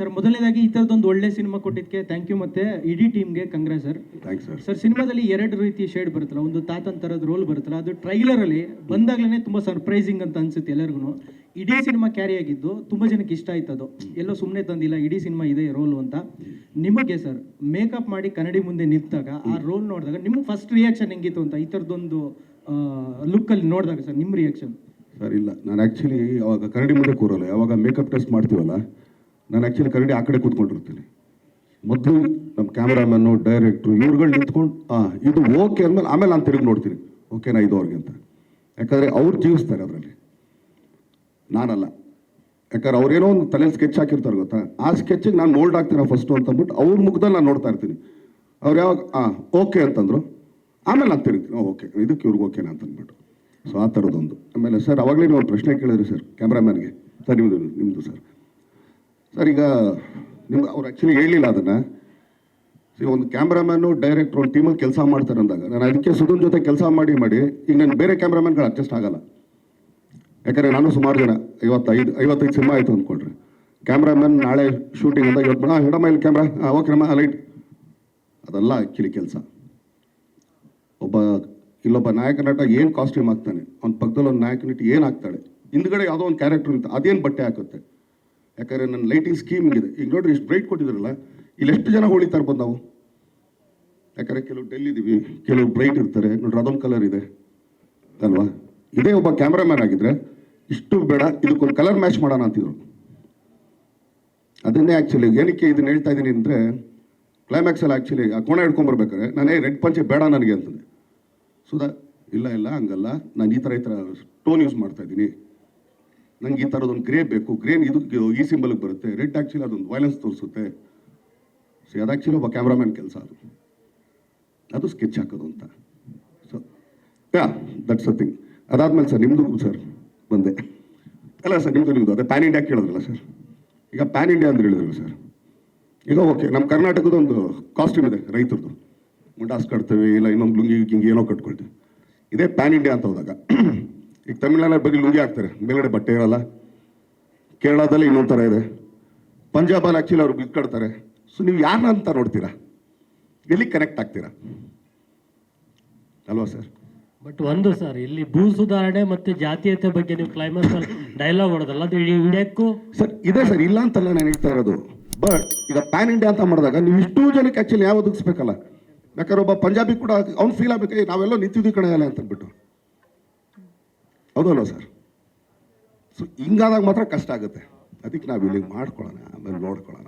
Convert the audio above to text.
Sir ಮೊದಲನೇದಾಗಿ ಈ ಥರದ್ದೊಂದು ಒಳ್ಳೆ ಸಿನಿಮಾ ಕೊಟ್ಟಿದ್ದಕ್ಕೆ ಥ್ಯಾಂಕ್ ಯು ಮತ್ತೆ ಇಡೀ ಟೀಮ್ಗೆ congrats sir thanks sir sir ಸಿನಿಮಾದಲ್ಲಿ ಎರಡು ರೀತಿ ಶೇಡ್ ಬರುತ್ತಲ್ಲ ಒಂದು ತಾತನ್ ಥರದ ರೋಲ್ ಬರುತ್ತಲ್ಲ ಅದು ಟ್ರೈಲರ್ ಅಲ್ಲಿ ಬಂದಾಗ್ಲೇ ತುಂಬಾ ಸರ್ಪ್ರೈಸಿಂಗ್ ಅಂತ ಅನ್ಸುತ್ತೆ ಎಲ್ಲರಿಗೂ ಇಡೀ ಸಿನಿಮಾ ಕ್ಯಾರಿ ಆಗಿದ್ದು ತುಂಬಾ ಜನಕ್ಕೆ ಇಷ್ಟ ಆಯ್ತು ಅದು. ಎಲ್ಲೋ ಸುಮ್ಮನೆ ತಂದಿಲ್ಲ ಇಡೀ ಸಿನಿಮಾ ಇದೆ ರೋಲ್ ಅಂತ. ನಿಮಗೆ ಸರ್ ಮೇಕಪ್ ಮಾಡಿ ಕನ್ನಡಿ ಮುಂದೆ ನಿಂತಾಗ ಆ ರೋಲ್ ನೋಡಿದಾಗ ನಿಮ್ಗೆ ಫಸ್ಟ್ ರಿಯಾಕ್ಷನ್ ಹೆಂಗಿತ್ತು ಅಂತ ಈ ಥರದ್ದೊಂದು ಲುಕ್ ಅಲ್ಲಿ ನೋಡಿದಾಗ ಸರ್ ನಿಮ್ಮ ರಿಯಾಕ್ಷನ್ ಸರ್ ಇಲ್ಲ. ನಾನು ಆ್ಯಕ್ಚುಲಿ ಅವಾಗ ಕನ್ನಡಿ ಮುಂದೆ ಕೂರಲ್ಲ ಯಾವಾಗ ಮೇಕಪ್ ಟೆಸ್ಟ್ ಮಾಡ್ತೀವಲ್ಲ ನಾನು ಆ್ಯಕ್ಚುಲಿ ಕರಡಿ ಆ ಕಡೆ ಕೂತ್ಕೊಂಡಿರ್ತೀನಿ. ಮೊದಲು ನಮ್ಮ ಕ್ಯಾಮ್ರಾಮನ್ನು ಡೈರೆಕ್ಟ್ರು ಇವ್ರುಗಳು ನಿಂತ್ಕೊಂಡು ಹಾಂ ಇದು ಓಕೆ ಅಂದಮೇಲೆ ಆಮೇಲೆ ನಾನು ತಿರುಗಿ ನೋಡ್ತೀನಿ. ಓಕೆನಾ ಇದು ಅವ್ರಿಗೆ ಅಂತ. ಯಾಕಂದರೆ ಅವ್ರು ಜೀವಿಸ್ತಾರೆ ಅದರಲ್ಲಿ. ನಾನಲ್ಲ. ಯಾಕಂದ್ರೆ ಅವ್ರೇನೋ ಒಂದು ತಲೆಯಲ್ಲಿ ಸ್ಕೆಚ್ ಹಾಕಿರ್ತಾರೆ ಗೊತ್ತಾ? ಆ ಸ್ಕೆಚ್ಗೆ ನಾನು ಮೋಲ್ಡ್ ಆಗ್ತೀನಿ ಫಸ್ಟು ಅಂತ ಅಂದ್ಬಿಟ್ಟು ಅವ್ರ ಮುಖದಲ್ಲಿ ನಾನು ನೋಡ್ತಾ ಇರ್ತೀನಿ. ಅವ್ರು ಯಾವಾಗ ಹಾಂ ಓಕೆ ಅಂತಂದ್ರು. ಆಮೇಲೆ ನಾನು ತಿರುಗ್ತೀನಿ. ಓಕೆ ಇದಕ್ಕೆ ಇವ್ರಿಗೆ ಓಕೆನಾ ಅಂತ ಅಂದ್ಬಿಟ್ಟು. ಸೊ ಆ ಥರದ್ದೊಂದು ಆಮೇಲೆ, ಸರ್, ಅವಾಗಲೇ ನೀವು ಒಂದು ಪ್ರಶ್ನೆ ಕೇಳಿದ್ರಿ ಸರ್ ಕ್ಯಾಮ್ರಾಮ್ಯಾನ್ಗೆ ಸರ್ ನಿಮ್ಮದು ನಿಮ್ಮದು ಸರ್. ಸರ್ ಈಗ ನಿಮ್ಗೆ ಅವ್ರು ಆ್ಯಕ್ಚುಲಿ ಹೇಳಲಿಲ್ಲ ಅದನ್ನು. ಒಂದು ಕ್ಯಾಮ್ರಾಮ್ಯಾನು ಡೈರೆಕ್ಟ್ರ್ ಒಂದು ಟೀಮಲ್ಲಿ ಕೆಲಸ ಮಾಡ್ತಾರೆ ಅಂದಾಗ, ನಾನು ಅದಕ್ಕೆ ಸುಧನ್ ಜೊತೆ ಕೆಲಸ ಮಾಡಿ ಮಾಡಿ, ಈಗ ನಾನು ಬೇರೆ ಕ್ಯಾಮ್ರಾಮ್ಯಾನ್ಗಳು ಅಡ್ಜಸ್ಟ್ ಆಗಲ್ಲ. ಯಾಕಂದರೆ ನಾನು ಸುಮಾರು ಜನ, ಐವತ್ತೈದು ಐವತ್ತೈದು ಸಿನಿಮಾ ಆಯಿತು ಅಂದ್ಕೊಳ್ರಿ ಕ್ಯಾಮ್ರಾಮ್ಯಾನ್ ನಾಳೆ ಶೂಟಿಂಗ್ ಅಂದಾಗ ಇವತ್ತು ಹಾಂ ಹಿಡಮ್ಮ ಇಲ್ಲಿ ಕ್ಯಾಮ್ರಾ ನಮ್ಮ ಲೈಟ್ ಅದೆಲ್ಲ ಆ್ಯಕ್ಚುಲಿ ಕೆಲಸ. ಒಬ್ಬ, ಇಲ್ಲೊಬ್ಬ ನಾಯಕ ನಟ ಏನು ಕಾಸ್ಟ್ಯೂಮ್ ಹಾಕ್ತಾನೆ, ಅವ್ನ ಪಕ್ಕದಲ್ಲಿ ಒಂದು ನಾಯಕ ನಟಿ ಏನು ಹಾಕ್ತಾಳೆ, ಹಿಂದ್ಗಡೆ ಯಾವುದೋ ಒಂದು ಕ್ಯಾರೆಕ್ಟರ್ ಅಂತ ಅದೇನು ಬಟ್ಟೆ ಹಾಕುತ್ತೆ. ಯಾಕಂದರೆ ನನ್ನ ಲೈಟಿಂಗ್ ಸ್ಕೀಮ್ ಇದೆ ಈಗ ನೋಡ್ರಿ, ಇಷ್ಟು ಬ್ರೈಟ್ ಕೊಟ್ಟಿದ್ರಲ್ಲ ಇಲ್ಲಿ ಎಷ್ಟು ಜನ ಹೊಳಿತಾ ತರ್ಬೋದು ನಾವು? ಯಾಕಂದರೆ ಕೆಲವು ಡೆಲ್ ಇದೀವಿ, ಕೆಲವು ಬ್ರೈಟ್ ಇರ್ತಾರೆ. ನೋಡ್ರಿ, ಅದೊಂದು ಕಲರ್ ಇದೆ. ಅಲ್ವಾ? ಇದೇ ಒಬ್ಬ ಕ್ಯಾಮ್ರಾಮ್ಯಾನ್ ಆಗಿದ್ರೆ, ಇಷ್ಟು ಬೇಡ, ಇದಕ್ಕೊಂದು ಕಲರ್ ಮ್ಯಾಚ್ ಮಾಡೋಣ ಅಂತಿದ್ರು. ಅದನ್ನೇ ಆ್ಯಕ್ಚುಲಿ ಏನಕ್ಕೆ ಇದನ್ನ ಹೇಳ್ತಾ ಇದ್ದೀನಿ ಅಂದರೆ ಕ್ಲೈಮ್ಯಾಕ್ಸಲ್ಲಿ ಆ್ಯಕ್ಚುಲಿ ಆ ಕೋಣ ಹಿಡ್ಕೊಂಬರ್ಬೇಕಾದ್ರೆ ನಾನೇ ರೆಡ್ ಪಂಚೆ ಬೇಡ ನನಗೆ ಅಂತಂದೆ. ಸುಧಾ ಇಲ್ಲ ಇಲ್ಲ, ಹಂಗಲ್ಲ. ನಾನು ಈ ಥರ ಈ ಥರ ಟೋನ್ ಯೂಸ್ ಮಾಡ್ತಾ ಇದ್ದೀನಿ ನಂಗೆ ಈ ಥರದೊಂದು ಗ್ರೇ ಬೇಕು. ಗ್ರೇನ್ ಇದು ಈ ಸಿಂಬಲ್ಗೆ ಬರುತ್ತೆ. ರೆಡ್ ಆ್ಯಕ್ಚುಲಿ ಅದೊಂದು ವೈಲೆನ್ಸ್ ತೋರಿಸುತ್ತೆ. ಸೊ ಅದು ಆ್ಯಕ್ಚುಲಿ ಒಬ್ಬ ಕ್ಯಾಮ್ರಾಮ್ಯಾನ್ ಕೆಲಸ ಅದು. ಅದು ಸ್ಕೆಚ್ ಹಾಕೋದು ಅಂತ. So yeah that's a thing ಅದಾದ್ಮೇಲೆ ಸರ್ ನಿಮ್ಮದು ಸರ್ ಬಂದೆ. ಅಲ್ಲ ಸರ್ ನಿಮ್ಮದು ನಿಮ್ಮದು ಅದೇ ಪ್ಯಾನ್ ಇಂಡಿಯಾ ಕೇಳಿದ್ರಲ್ಲ ಸರ್ ಈಗ ಪ್ಯಾನ್ ಇಂಡಿಯಾ ಅಂತ ಹೇಳಿದ್ರಲ್ಲ ಸರ್ ಈಗ ಓಕೆ ನಮ್ಮ ಕರ್ನಾಟಕದ ಒಂದು ಕಾಸ್ಟ್ಯೂಮ್ ಇದೆ ರೈತರದು ಮುಂಡಾಸ್ ಕಟ್ತೇವೆ, ಇಲ್ಲ ಇನ್ನೊಂದು ಲುಂಗಿ ಗಿಂಗಿ ಏನೋ ಕಟ್ಕೊಳ್ತೀವಿ. ಇದೇ ಪ್ಯಾನ್ ಇಂಡಿಯಾ ಅಂತ ಹೋದಾಗ. ಈಗ ತಮಿಳ್ನಾಡಿನ ಬಗ್ಗೆ ಲುಂಗಿ ಹಾಕ್ತಾರೆ. ಮೇಲ್ಗಡೆ ಬಟ್ಟೆ ಇರಲ್ಲ. ಕೇರಳದಲ್ಲಿ ಇನ್ನೊಂದು ಥರ ಇದೆ. ಪಂಜಾಬಲ್ಲಿ ಆ್ಯಕ್ಚುಲಿ ಅವ್ರು ಬಿತ್ಕೊಡ್ತಾರೆ ಸೊ ನೀವು ಯಾರನ್ನ ಅಂತ ನೋಡ್ತೀರಾ? ಎಲ್ಲಿ ಕನೆಕ್ಟ್ ಆಗ್ತೀರಾ? ಅಲ್ವಾ ಸರ್ ಬಟ್ ಒಂದು ಸರ್ ಇಲ್ಲಿ ಭೂ ಸುಧಾರಣೆ ಮತ್ತು ಜಾತೀಯತೆ ಬಗ್ಗೆ ನೀವು ಕ್ಲೈಮ್ಯಾಕ್ಸ್ ಡೈಲಾಗ್ ಹೊಡೆದಲ್ಲ ಅದು ಇಡೀ ಸರ್ ಇದೆ ಸರ್ ಇಲ್ಲ ಅಂತಲ್ಲ ನಾನು ಹೇಳ್ತಾ ಇರೋದು. ಬಟ್ ಈಗ ಪ್ಯಾನ್ ಇಂಡಿಯಾ ಅಂತ ಮಾಡಿದಾಗ ನೀವು ಇಷ್ಟು ಜನಕ್ಕೆ ಆ್ಯಕ್ಚುಲಿ ಯಾವ ಒದಗಿಸ್ಬೇಕಲ್ಲ ಯಾಕಂದ್ರೆ ಒಬ್ಬ ಪಂಜಾಬಿ ಕೂಡ ಅವ್ನು ಫೀಲ್ ಆಗ್ಬೇಕು ನಾವೆಲ್ಲ ನಿಂತಿದ್ವಿ ಕಡೆ ಅಲ್ಲ ಅಂತ ಹೌದಲ್ವ ಸರ್? ಸೊ ಹಿಂಗಾದಾಗ ಮಾತ್ರ ಕಷ್ಟ ಆಗುತ್ತೆ. ಅದಕ್ಕೆ ನಾವು ಇಲ್ಲಿ ಮಾಡ್ಕೊಳ್ಳೋಣ ಆಮೇಲೆ ನೋಡ್ಕೊಳ್ಳೋಣ